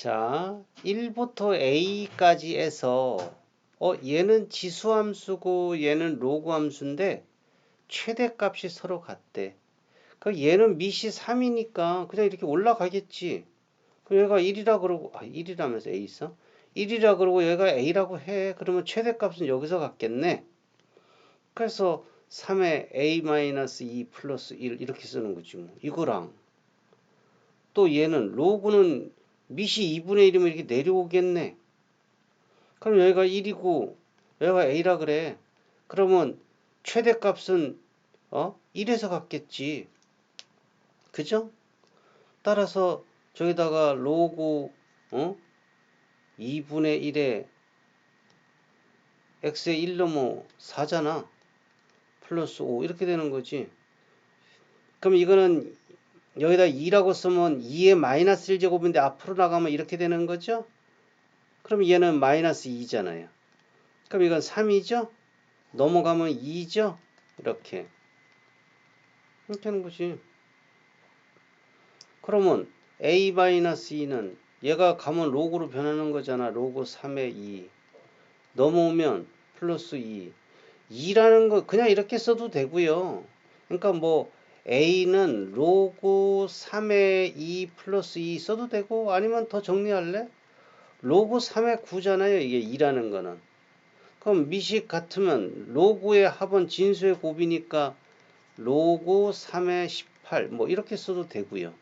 자, 1부터 A까지 해서 어, 얘는 지수함수고 얘는 로그함수인데 최대값이 서로 같대. 그 얘는 밑이 3이니까 그냥 이렇게 올라가겠지. 그럼 얘가 1이라 그러고 아 1이라면서 A 있어? 1이라 그러고 얘가 A라고 해. 그러면 최대값은 여기서 같겠네. 그래서 3에 A-2 플러스 1 이렇게 쓰는 거지 뭐. 이거랑 또 얘는 로그는 밑이 2분의 1이면 이렇게 내려오겠네. 그럼 여기가 1이고 여기가 A라 그래. 그러면 최대값은 어? 1에서 같겠지. 그죠? 따라서 저기다가 로그 어? 2분의 1에 x의 1 넘어 4잖아. 플러스 5 이렇게 되는 거지. 그럼 이거는 여기다 2라고 쓰면 2의 마이너스 1제곱인데 앞으로 나가면 이렇게 되는 거죠? 그럼 얘는 마이너스 2잖아요. 그럼 이건 3이죠? 넘어가면 2죠? 이렇게. 이렇게 하는 거지. 그러면 a-2는 얘가 가면 로그로 변하는 거잖아. 로그 3의 2. 넘어오면 플러스 2. 2라는 거 그냥 이렇게 써도 되고요. 그러니까 뭐 a는 로그 3의 2 플러스 2 써도 되고 아니면 더 정리할래? 로그 3의 9잖아요. 이게 2라는 거는. 그럼 미식 같으면 로그의 합은 진수의 곱이니까 로그 3의 18 뭐 이렇게 써도 되고요.